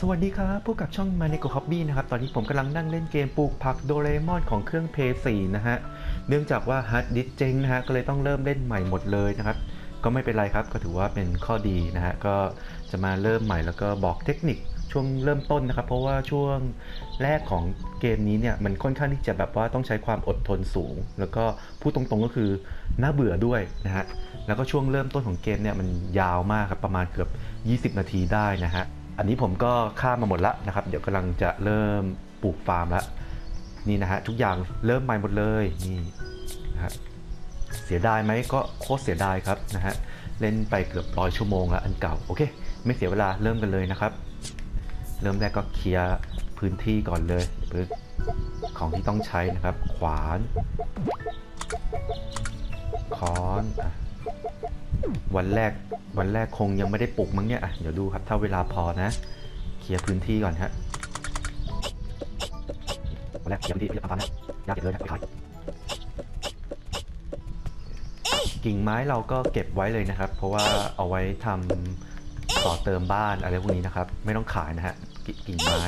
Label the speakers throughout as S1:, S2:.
S1: สวัสดีครับพบกับช่อง m a n e g o Hobby นะครับ ตอนนี้ผมกำลังนั่งเล่นเกมปลูกผักโดเรมอนของเครื่อง p 4นะฮะ เนื่องจากว่าฮาร์ดดิสเจงนะฮะ ก็เลยต้องเริ่มเล่นใหม่หมดเลยนะครับ ก็ไม่เป็นไรครับ ก็ถือว่าเป็นข้อดีนะฮะ ก็จะมาเริ่มใหม่แล้วก็บอกเทคนิคช่วงเริ่มต้นนะครับ เพราะว่าช่วงแรกของเกมนี้เนี่ย มันค่อนข้างที่จะแบบว่าต้องใช้ความอดทนสูง แล้วก็พูดตรงๆก็คือน่าเบื่อด้วยนะฮะ แล้วก็ช่วงเริ่มต้นของเกมเนี่ยมันยาวมากครับประมาณเกือบ 20 นาทีได้นะฮะ อันนี้ผมก็ข้ามมาหมดแล้วนะครับ เดี๋ยวกำลังจะเริ่มปลูกฟาร์มแล้วนี่นะฮะทุกอย่างเริ่มใหม่หมดเลยนี่นะฮะเสียดายไหมก็โคตรเสียดายครับนะฮะเล่นไปเกือบร้อยชั่วโมงแล้วอันเก่าโอเค ไม่เสียเวลาเริ่มกันเลยนะครับ เริ่มแรกก็เคลียร์พื้นที่ก่อนเลยปึ๊บของที่ต้องใช้นะครับ ขวานค้อนอวันแรก วันแรกคงยังไม่ได้ปลูกมั้งเนี่ยเดี๋ยวดูครับถ้าเวลาพอนะ เคลียร์พื้นที่ก่อนฮะวันแรกเคลียร์พื้นที่ไม่ต้องทำนะยากเก็บเลยนะไปขายกิ่งไม้เราก็เก็บไว้เลยนะครับ เพราะว่าเอาไว้ทำต่อเติมบ้านอะไรพวกนี้นะครับ ไม่ต้องขายนะฮะกิกิ่งไม้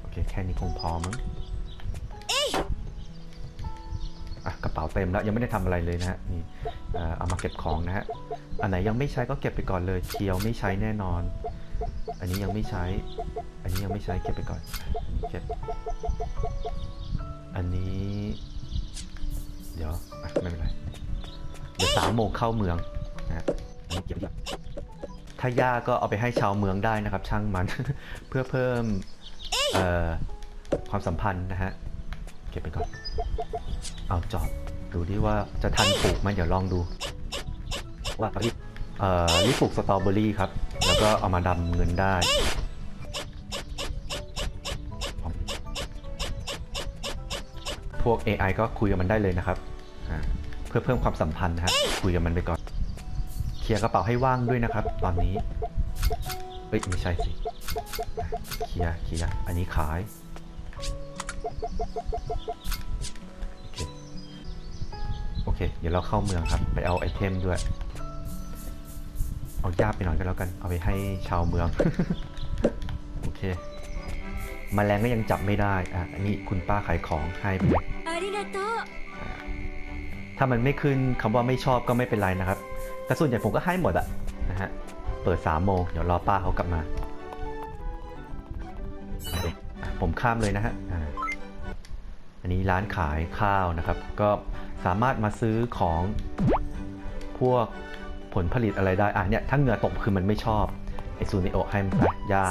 S1: โอเคแค่นี้คงพอมั้ง เต็มแล้วยังไม่ได้ทำอะไรเลยนะฮะนี่เอามาเก็บของนะฮะอันไหนยังไม่ใช้ก็เก็บไปก่อนเลยเคียวไม่ใช้แน่นอน อันนี้ยังไม่ใช้ อันนี้ยังไม่ใช้เก็บไปก่อนอันนี้เก็บอันนี้ เดี๋ยวไม่เป็นไรเดี๋ยวสามโมงเข้าเมืองนะฮะเก็บถ้ายากก็เอาไปให้ชาวเมืองได้นะครับ ช่างมันเพื่อเพิ่มความสัมพันธ์นะฮะ เก็บไปก่อน เอาจอบ ดูดิว่าจะทันปลูกไหมเดี๋ยวลองดู ว่ารีบเอ่อรีบปลูกสตรอเบอรี่ครับ แล้วก็เอามาดำเงินได้พวก AI ก็คุยกับมันได้เลยนะครับ เพื่อเพิ่มความสัมพันธ์นะฮะคุยกับมันไปก่อน เคลียร์กระเป๋าให้ว่างด้วยนะครับ ตอนนี้ เอ้ยไม่ใช่สิ เคลียร์เคลียร์อันนี้ขาย โอเค เดี๋ยวเราเข้าเมืองครับ ไปเอาไอเทมด้วย เอาหญ้าไปหน่อยก็แล้วกัน เอาไปให้ชาวเมือง โอเคมแมลงก็ยังจับไม่ได้ อะ อันนี้คุณป้าขายของให้ไปเลยถ้ามันไม่ขึ้นคำว่าไม่ชอบก็ไม่เป็นไรนะครับ แต่ส่วนใหญ่ผมก็ให้หมดอะนะฮะ เปิดสามโมง เดี๋ยวรอป้าเขากลับมา ผมข้ามเลยนะฮะอันนี้ร้านขายข้าวนะครับ ก็ สามารถมาซื้อของพวกผลผลิตอะไรได้ อะเนี่ยถ้าเหงื่อตกคือมันไม่ชอบ ไอซูนิโอะให้มันไปยา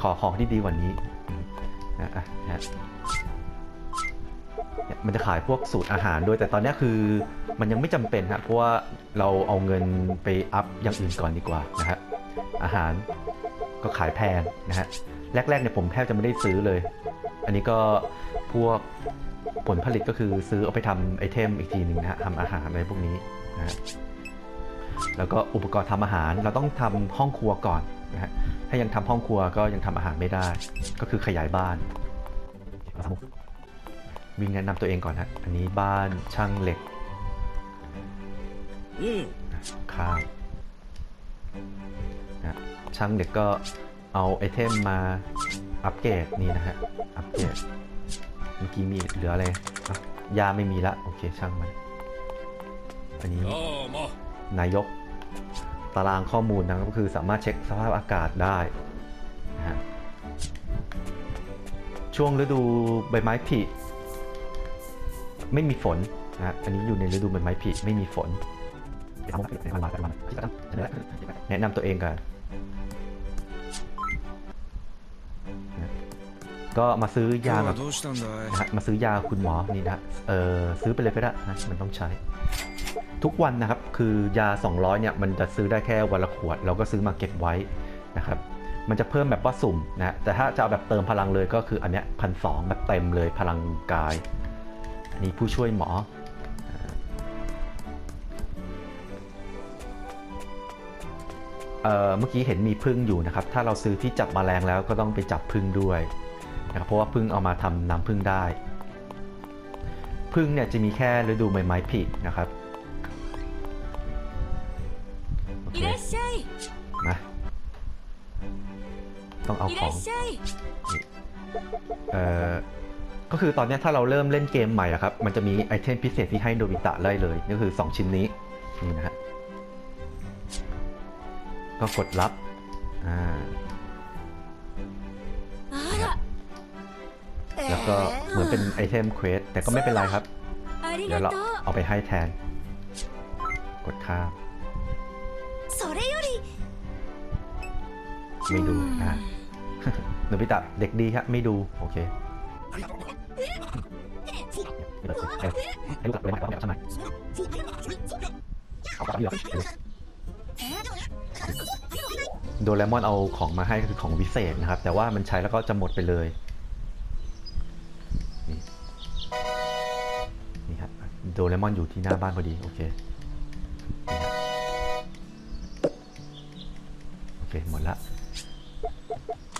S1: ขอของที่ดีกว่านี้อืมนะอะนะฮะเนี่ยมันจะขายพวกสูตรอาหารด้วยแต่ตอนเนี้ยคือมันยังไม่จำเป็นฮะเพราะว่าเราเอาเงินไปอัพอย่างอื่นก่อนดีกว่านะฮะอาหารก็ขายแพงนะฮะแรกๆเนี่ยผมแทบจะไม่ได้ซื้อเลย อันนี้ก็พวก ผลผลิตก็คือซื้อเอาไปทำไอเทมอีกทีหนึ่งนะฮะทำอาหารอะไรพวกนี้นะฮะแล้วก็อุปกรณ์ทำอาหารเราต้องทำห้องครัวก่อนนะฮะถ้ายังทำห้องครัวก็ยังทำอาหารไม่ได้ ก็คือขยายบ้านวิ่งแนะนำตัวเองก่อนฮะอันนี้บ้านช่างเหล็ก
S2: うん
S1: ข้างนะช่างเหล็กก็เอาไอเทมมาอัปเกรดนี่นะฮะอัปเกรด เมื่อกี้มีเหลืออะไรยาไม่มีละโอเคช่างมัน อันนี้นายกตารางข้อมูลนะครัก็คือสามารถเช็คสภาพอากาศได้นะฮะช่วงฤดูใบไม้ผลิไม่มีฝนนะอันนี้อยู่ในฤดูใบไม้ผลิไม่มีฝนแนะนำตัวเองกัน ก็มาซื้อยาแบบนะมาซื้อยาคุณหมอนี่นะเออซื้อไปเลยก็ได้นะมันต้องใช้ ทุกวันนะครับคือยา 200เนี่ยมันจะซื้อได้แค่วันละขวด เราก็ซื้อมาเก็บไว้นะครับมันจะเพิ่มแบบว่าสุ่มนะแต่ถ้าจะเอาแบบเติมพลังเลยก็คืออันเนี้ยพันสองแบบเต็มเลยพลังกายอันนี้ผู้ช่วยหมอเออเมื่อกี้เห็นมีพึ่งอยู่นะครับ ถ้าเราซื้อที่จับมแมลงแล้วก็ต้องไปจับพึ่งด้วย นะเพราะว่าพึ่งเอามาทำน้ำพึ่งได้ พึ่งเนี่ยจะมีแค่ฤดูใบไม้ผลินะครับ
S3: โอเค
S1: นะต้องเอาของเอ่อก็คือตอนนี้ถ้าเราเริ่มเล่นเกมใหม่อะครับ มันจะมีไอเทมพิเศษที่ให้โดบิตะได้เลยก็คือ 2 ชิ้นนี้นี่นะฮะก็กดรับอ่า ก็เหมือนเป็นไอเทมเควสแต่ก็ไม่เป็นไรครับ เดี๋ยวเราเอาไปให้แทน กดข้ามไม่ดูนะหนูพิตะเด็กดีครับไม่ดู โอเคให้ลูกหลับเลยหมครับใช่ไหมโดเรมอนเอาของมาให้คือของวิเศษนะครับ แต่ว่ามันใช้แล้วก็จะหมดไปเลย โดเรมอนอยู่ที่หน้าบ้านพอดี โอเค โอเค หมดละ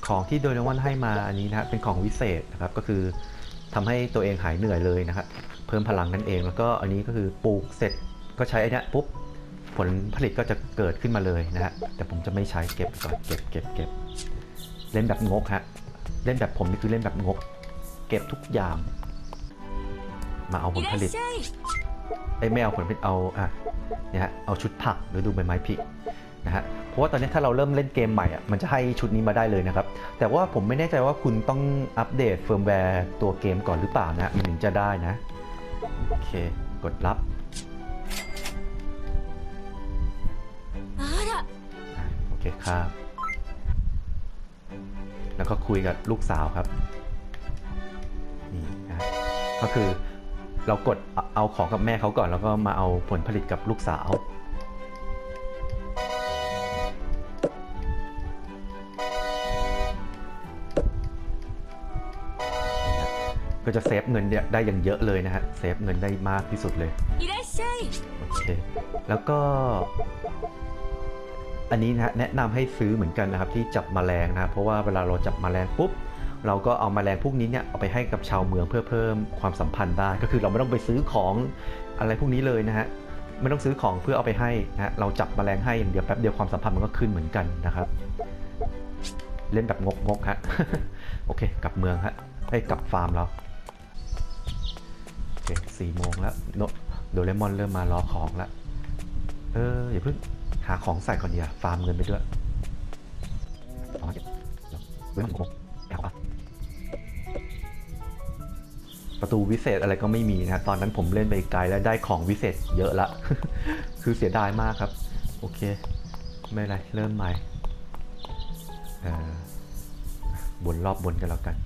S1: ของที่โดเรมอนให้มาอันนี้นะ เป็นของวิเศษนะครับ ก็คือทำให้ตัวเองหายเหนื่อยเลยนะครับเพิ่มพลังนั่นเอง แล้วก็อันนี้ก็คือปลูกเสร็จก็ใช้อันนี้ปุ๊บผลผลิตก็จะเกิดขึ้นมาเลยนะฮะ แต่ผมจะไม่ใช้เก็บก่อนเก็บเก็บเก็บเล่นแบบงกฮะ เล่นแบบผมนี่คือเล่นแบบงก เก็บทุกอย่าง มาเอาผลผลิต ไอ้ม่เอาผลเป็นเอาอะเนี่ยฮะเอาชุดผักหรือดูใบไม้ผลินะฮะเพราะว่าตอนนี้ถ้าเราเริ่มเล่นเกมใหม่อะมันจะให้ชุดนี้มาได้เลยนะครับ แต่ว่าผมไม่แน่ใจว่าคุณต้องอัปเดตเฟิร์มแวร์ตัวเกมก่อนหรือเปล่านะมันถึงจะได้นะโอเคกดรับโอเคครับแล้วก็คุยกับลูกสาวครับนี่นะก็คือ เรากดเอาของกับแม่เขาก่อน แล้วก็มาเอาผลผลิตกับลูกสาว ก็จะเซฟเงินได้อย่างเยอะเลยนะฮะ เซฟเงินได้มากที่สุดเลยโอเคแล้วก็ อันนี้นะฮะแนะนำให้ซื้อเหมือนกันนะครับที่จับมแมลงนะครับเพราะว่าเวลาเราจับมแมลงปุ๊บ เราก็เอาแมลงพวกนี้เนี่ยเอาไปให้กับชาวเมืองเพื่อเพิ่มความสัมพันธ์ได้ ก็คือเราไม่ต้องไปซื้อของอะไรพวกนี้เลยนะฮะไม่ต้องซื้อของเพื่อเอาไปให้นะฮะเราจับแมลงให้อย่างเดียวแป๊บเดียวความสัมพันธ์มันก็ขึ้นเหมือนกันนะครับ เล่นแบบงกงกฮะโอเค กลับเมืองฮะไอ้กลับฟาร์มแล้วโอเคสี่โมงแล้วโนโดเรมอนเริ่มมารอของแล้วเอออย่าเพิ่งหาของใส่ก่อนเดีอะฟาร์มเงินไปด้วยอ๋อเดี๋ยวเรื่องของผม ประตูวิเศษอะไรก็ไม่มีนะตอนนั้นผมเล่นไปไกลแล้วได้ของวิเศษเยอะละ คือเสียดายมากครับ โอเค ไม่ไร เริ่มใหม่บนรอบบนกันแล้วกัน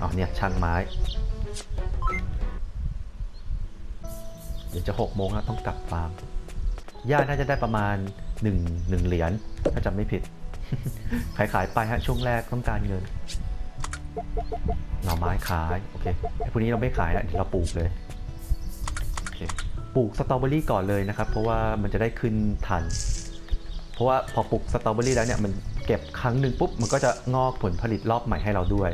S1: อ๋อเนี่ยช่างไม้ เดี๋ยวจะหกโมงแล้วต้องกลับฟาร์มย่าน่าจะได้ประมาณ1นึ่งหนึ่งเหรียญถ้าจำไม่ผิด ขายขายไปฮะช่วงแรกต้องการเงิน หน่อไม้ขายโอเคไอ้พวกนี้เราไม่ขายนะเดี๋ยวเราปลูกเลยโอเคปลูกสตรอเบอรี่ก่อนเลยนะครับ เพราะว่ามันจะได้ขึ้นทัน เพราะว่าพอปลูกสตรอเบอรี่แล้วเนี่ยมันเก็บครั้งหนึ่งปุ๊บมันก็จะงอกผลผลิตรอบใหม่ให้เราด้วย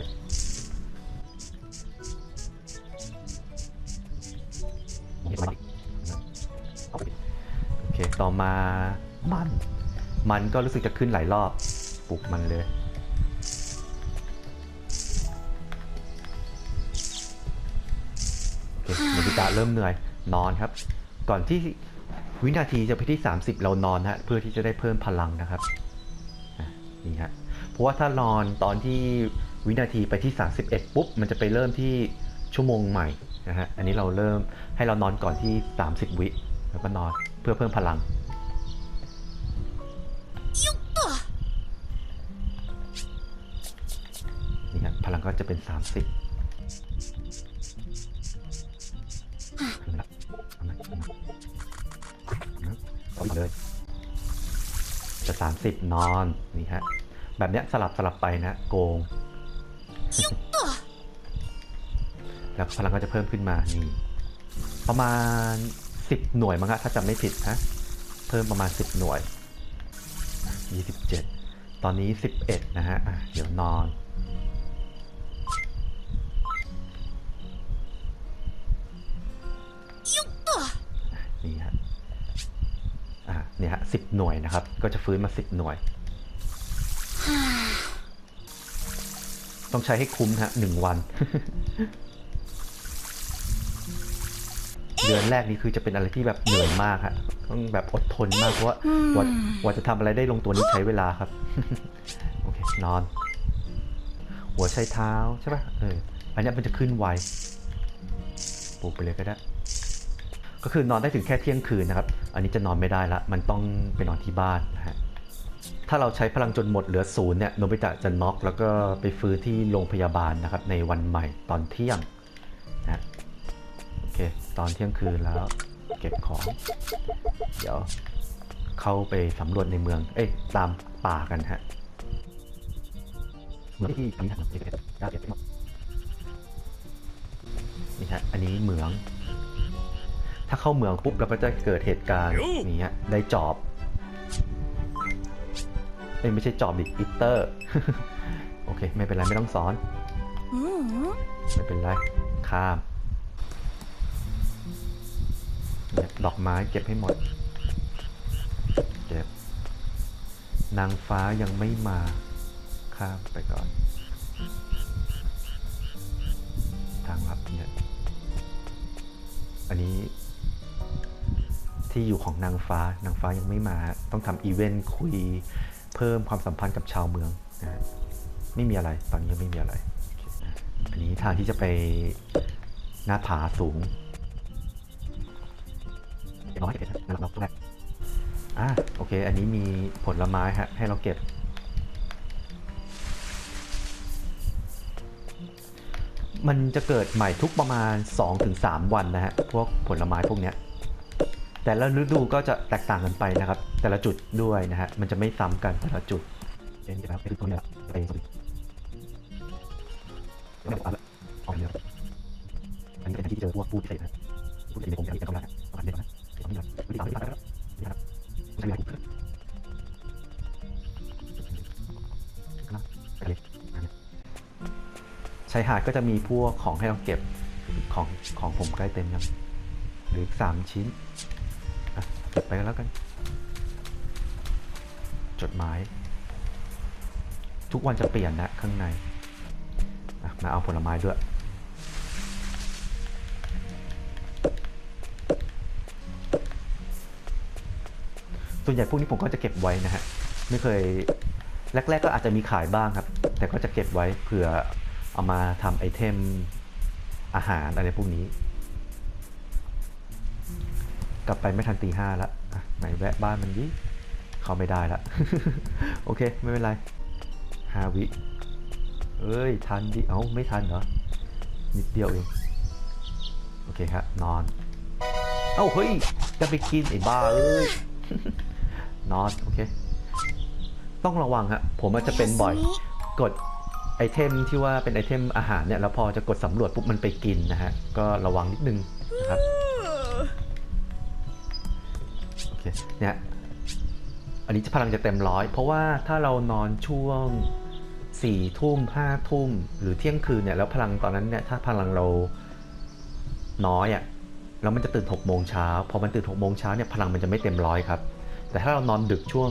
S1: โอเคต่อมามัน มันก็รู้สึกจะขึ้นหลายรอบปลูกมันเลย จะเริ่มเหนื่อยนอนครับ ก่อนที่วินาทีจะไปที่ 30 เรานอนฮะเพื่อที่จะได้เพิ่มพลังนะครับนี่ฮะเพราะว่าถ้านอนตอนที่วินาทีไปที่ 31 ปุ๊บ มันจะไปเริ่มที่ชั่วโมงใหม่นะฮะอันนี้เราเริ่มให้เรานอนก่อนที่ 30 วิแล้วก็นอนเพื่อเพิ่มพลังนี่ฮะพลังก็จะเป็น 30 30 นอนนี่ฮะแบบเนี้ยสลับสลับไปนะโกง แล้วพลังก็จะเพิ่มขึ้นมานี่ประมาณ 10 หน่วยมั้งฮะถ้าจำไม่ผิดนะเพิ่มประมาณ 10 หน่วย 27 ตอนนี้ 11 นะฮะะเดี๋ยวนอน เนี่ยฮะสิบหน่วยนะครับ ก็จะฟื้นมาสิบหน่วย ต้องใช้ให้คุ้มนะฮะหนึ่งวัน เดือนแรกนี้คือจะเป็นอะไรที่แบบเหนื่อยมากฮะต้องแบบอดทนมากเพราะว่าว่ากว่าจะทำอะไรได้ลงตัวนี้ใช้เวลาครับ โอเคนอน หัวใช้เท้าใช่ปะเอออันนี้มันจะขึ้นไวปลูกไปเลยก็ได้ ก็คือนอนได้ถึงแค่เที่ยงคืนนะครับ อันนี้จะนอนไม่ได้ละ มันต้องไปนอนที่บ้านนะฮะ ถ้าเราใช้พลังจนหมดเหลือศูนย์เนี่ยโนบิตะจะน็อกแล้วก็ไปฟื้นที่โรงพยาบาลนะครับ ในวันใหม่ตอนเที่ยงนะฮะโอเค ตอนเที่ยงคืนแล้ว เก็บของ เดี๋ยวเข้าไปสำรวจในเมือง เอ้ย ตามป่ากันฮะเหมืองที่อันนี้ครับเก็บได้เก็บไปหมดนี่ฮะ อันนี้เหมือง ถ้าเข้าเหมืองปุ๊บเราก็จะเกิดเหตุการณ์อย่างเงี้ยได้จอบเอ้ยไม่ใช่จอบดิอิตเตอร์ โอเค ไม่เป็นไร ไม่ต้องสอน
S3: うん
S1: ไม่เป็นไรข้ามเนี่ยดอกไม้เก็บให้หมดเก็บนางฟ้ายังไม่มา ข้ามไปก่อน ทางลับเนี่ย อันนี้ ที่อยู่ของนางฟ้านางฟ้ายังไม่มา ต้องทำอีเวนต์คุยเพิ่มความสัมพันธ์กับชาวเมืองนะฮะไม่มีอะไรตอนนี้ยังไม่มีอะไร อันนี้ทางที่จะไปหน้าผาสูงน้อยเก็บนะครับเราแรกอ่าโอเค อันนี้มีผลไม้ฮะให้เราเก็บ มันจะเกิดใหม่ทุกประมาณ 2-3 วันนะฮะ พวกผลไม้พวกเนี้ย แต่ละฤดูก็จะแตกต่างกันไปนะครับ แต่ละจุดด้วยนะฮะ มันจะไม่ซ้ำกันแต่ละจุดเช่นนี้ครับไปดูตัวเนี้ยไปสุดไม่เอาละเอาเยอะอันนี้เป็นที่เจอพวกผู้พิเศษนะผู้พิเศษในผมจะมีกันเท่าไหร่ประมาณนี้ก่อนนะเดี๋ยวผมจะวิธีการวิธีการแล้วนี่ครับใช้เวลาผมนะไปเลยชายหาดก็จะมีพวกของให้เราเก็บของของผมใกล้เต็มยังเหรืออีกสามชิ้น ไปแล้วกัน จดหมาย ทุกวันจะเปลี่ยนนะข้างใน มาเอาผลไม้ด้วยส่วนใหญ่พวกนี้ผมก็จะเก็บไว้นะฮะ ไม่เคย แรก ๆ ก็อาจจะมีขายบ้างครับ แต่ก็จะเก็บไว้เผื่อเอามาทำไอเทมอาหารอะไรพวกนี้ กลับไปไม่ทันตีห้าละไหนแวะบ้านมันดิเข้าไม่ได้ละโอเคไม่เป็นไรฮาวิเอ้ยทันดิเอ้าไม่ทันเหรอนิดเดียวเองโอเคครับนอน เอ้าเฮ้ยจะไปกินไอ้บ้าเอ้ยนอนโอเคต้องระวังฮะผมอาจจะเป็นบ่อย กดไอเทมที่ว่าเป็นไอเทมอาหารเนี่ยแล้วพอจะกดสำรวจปุ๊บมันไปกินนะฮะก็ระวังนิดนึงนะครับ เนี่ยอันนี้จะพลังจะเต็มร้อย เพราะว่าถ้าเรานอนช่วงสี่ทุ่มห้าทุ่มหรือเที่ยงคืนเนี่ยแล้วพลังตอนนั้นเนี่ยถ้าพลังเราน้อยอะ่ะแล้วมันจะตื่นหกโมงเช้าพอมันตื่นหกโมงเช้าเนี่ยพลังมันจะไม่เต็มร้อยครับ แต่ถ้าเรานอนดึกช่วง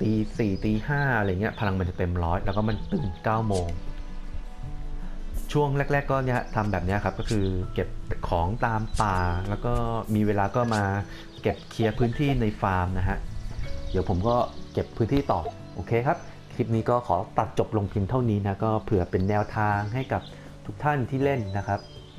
S1: ตีสี่ตีห้าอะไรเงี้ยพลังมันจะเต็มร้อยแล้วก็มันตื่นเก้าโมงช่วงแรก ๆ ก็เนี่ยทำแบบนี้ครับก็คือเก็บของตามป่าแล้วก็มีเวลาก็มา เก็บเคลียร์พื้นที่ในฟาร์มนะฮะ เดี๋ยวผมก็เก็บพื้นที่ต่อ โอเคครับ คลิปนี้ก็ขอตัดจบลงเพียงเท่านี้นะ ก็เผื่อเป็นแนวทางให้กับทุกท่านที่เล่นนะครับ